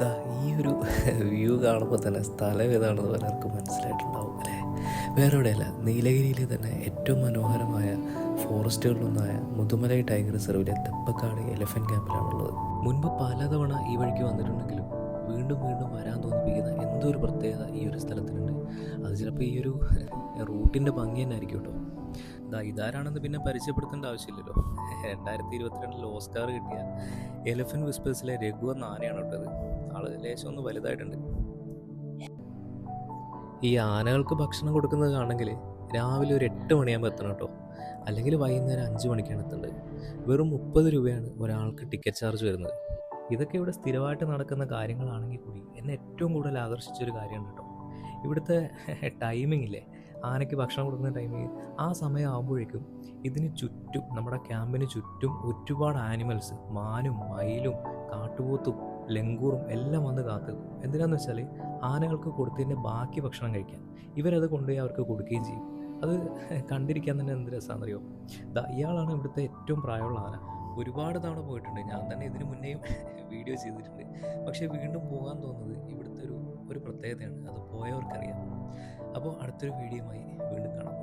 ദാ ഈ ഒരു വ്യൂ കാണുമ്പോൾ തന്നെ സ്ഥലം ഏതാണെന്ന് പലർക്കും മനസ്സിലായിട്ടുണ്ടാവും അല്ലേ? വേറെ എവിടെയല്ല നീലഗിരിയിലെ തന്നെ ഏറ്റവും മനോഹരമായ ഫോറസ്റ്റുകളിലൊന്നായ മുതുമലൈ ടൈഗർ റിസർവിലെ തെപ്പക്കാട് എലഫന്റ് ക്യാമ്പിലാണുള്ളത്. മുൻപ് പലതവണ ഈ വഴിക്ക് വന്നിട്ടുണ്ടെങ്കിലും വീണ്ടും വീണ്ടും വരാൻ തോന്നിപ്പിക്കുന്ന എന്തോ ഒരു പ്രത്യേകത ഈ ഒരു സ്ഥലത്തിനുണ്ട്. അത് ചിലപ്പോൾ ഈ ഒരു റൂട്ടിന്റെ ഭംഗി തന്നെ ആയിരിക്കും കേട്ടോ ഇതാ ഇതാരാണെന്ന് പിന്നെ പരിചയപ്പെടുത്തേണ്ട ആവശ്യമില്ലല്ലോ. രണ്ടായിരത്തി ഇരുപത്തിരണ്ടിൽ ഓസ്കാർ കിട്ടിയ എലഫൻ വിസ്പേഴ്സിലെ രഘുവ എന്ന ആനയാണ് കേട്ടത് ആൾ. ലേശം ഒന്ന് വലുതായിട്ടുണ്ട്. ഈ ആനകൾക്ക് ഭക്ഷണം കൊടുക്കുന്നത് കാണണമെങ്കിൽ രാവിലെ ഒരു എട്ട് മണിയാകുമ്പോൾ എത്തണം കേട്ടോ. അല്ലെങ്കിൽ വൈകുന്നേരം അഞ്ച് മണിക്കാണ് എത്തേണ്ടത്. വെറും മുപ്പത് രൂപയാണ് ഒരാൾക്ക് ടിക്കറ്റ് ചാർജ് വരുന്നത്. ഇതൊക്കെ ഇവിടെ സ്ഥിരമായിട്ട് നടക്കുന്ന കാര്യങ്ങളാണെങ്കിൽ കൂടി എന്നെ ഏറ്റവും കൂടുതൽ ആകർഷിച്ചൊരു കാര്യമാണ് കേട്ടോ. ഇവിടുത്തെ ടൈമിംഗ് ഇല്ലേ? ആനയ്ക്ക് ഭക്ഷണം കൊടുക്കുന്ന ടൈമിൽ ആ സമയമാകുമ്പോഴേക്കും ഇതിന് ചുറ്റും നമ്മുടെ ക്യാമ്പിന് ചുറ്റും ഒരുപാട് ആനിമൽസ് മാനും മയിലും കാട്ടുപോത്തും ലെങ്കൂറും എല്ലാം വന്ന് കാത്തു എന്തിനാന്ന് വെച്ചാൽ ആനകൾക്ക് കൊടുത്തതിന്റെ ബാക്കി ഭക്ഷണം കഴിക്കാൻ. ഇവരത് കൊണ്ടുപോയി അവർക്ക് കൊടുക്കുകയും ചെയ്യും. അത് കണ്ടിരിക്കാൻ തന്നെ എന്ത് രസമാണെന്നറിയോ ഇയാളാണ് ഇവിടുത്തെ ഏറ്റവും പ്രായമുള്ള ആന. ഒരുപാട് തവണ പോയിട്ടുണ്ട്. ഞാൻ തന്നെ ഇതിന് മുന്നേയും വീഡിയോ ചെയ്തിട്ടുണ്ട്. പക്ഷേ വീണ്ടും പോകാൻ തോന്നുന്നത് ഇവിടുത്തെ ഒരു ഒരു പ്രത്യേകതയാണ്. അത് പോയവർക്കറിയാം. അപ്പോൾ അടുത്തൊരു വീഡിയോയുമായി വീണ്ടും കാണാം.